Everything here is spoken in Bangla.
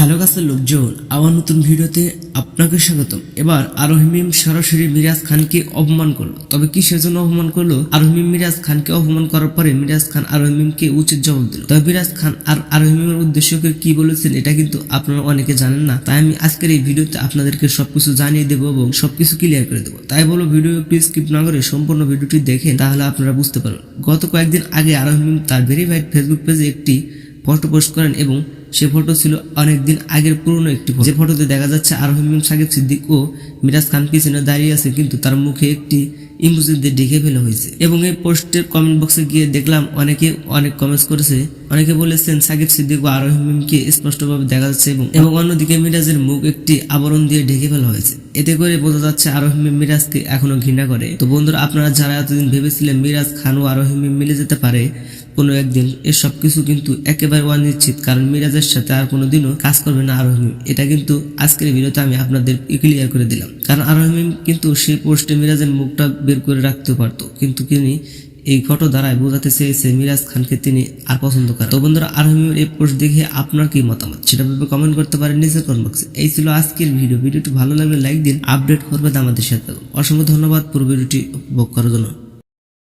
হ্যালো গাছের লোকজন আমার নতুন ভিডিওতে আপনাকে স্বাগতম। এবার আরোহিমিম সরাসরি মিরাজ খানকে অপমান করল। তবে কি সেজন্য অপমান করল? আরোহিমিম মিরাজ খানকে অপমান করার পরে মিরাজ খান আরোহিমিমকে উচিত জবাব দিল। তবে মিরাজ খান আর আরোহিমিমের উদ্দেশ্য করে কি বলেছেন এটা কিন্তু আপনারা অনেকে জানেন না। তাই আমি আজকের এই ভিডিওতে আপনাদেরকে সবকিছু জানিয়ে দেবো এবং সবকিছু ক্লিয়ার করে দেবো। তাই বলো, ভিডিও একটু স্কিপ না করে সম্পূর্ণ ভিডিওটি দেখেন, তাহলে আপনারা বুঝতে পারবেন। গত কয়েকদিন আগে আরোহিমিম তার ভেরিফাইড ফেসবুক পেজে একটি ফটো পোস্ট করেন এবং সে ফটো ছিল অনেকদিন আগের পুরনো একটি যে ফটোতে দেখা যাচ্ছে আরহিম সাকিব সিদ্দিক ও মিরাজ খান পিছনে দাঁড়িয়ে আছে, কিন্তু তার মুখে একটি ইমোজি দিয়ে ঢেকে ফেলা হয়েছে। এবং এই পোস্টের কমেন্ট বক্সে গিয়ে দেখলাম অনেকে অনেক কমেন্টস করেছে অনেকে বলেছেন সাকিব সিদ্দিক ও আরোহিমকে স্পষ্টভাবে দেখা যাচ্ছে এবং এবং অন্যদিকে মিরাজের মুখ একটি আবরণ দিয়ে ঢেকে ফেলা হয়েছে। এতে করে বোঝা যাচ্ছে আরোহিম মিরাজকে এখনও ঘৃণা করে। তো বন্ধুরা, আপনারা যারা এতদিন ভেবেছিলেন মিরাজ, খান ও আরোহিম মিলে যেতে পারে, কোনো একদিন এ সব কিছু কিন্তু একেবারে অনিশ্চিত, কারণ মিরাজের সাথে আর কোনোদিনও কাজ করবে না আরোহিম এটা কিন্তু আজকের ভিডিওতে আমি আপনাদের ক্লিয়ার করে দিলাম। কারণ আরোহিম কিন্তু সেই পোস্টে মিরাজের মুখটা বের করে রাখতে পারতো, কিন্তু তিনি এই ঘট দ্বারাই বোঝাতে চেয়েছে মিরাজ খানকে তিনি আর পছন্দ করেন তো বন্ধুরা আরোহিমের এই পোস্ট দেখে আপনার কি মতামত? সেটা ভেবে কমেন্ট করতে পারেন নিচের কমেন্ট বক্সে এই ছিল আজকের ভিডিও ভিডিওটি ভালো লাগলে লাইক দিন আপডেট করবেন আমাদের সাথে। অসংখ্য ধন্যবাদ পুরো ভিডিওটি উপভোগ করার জন্য।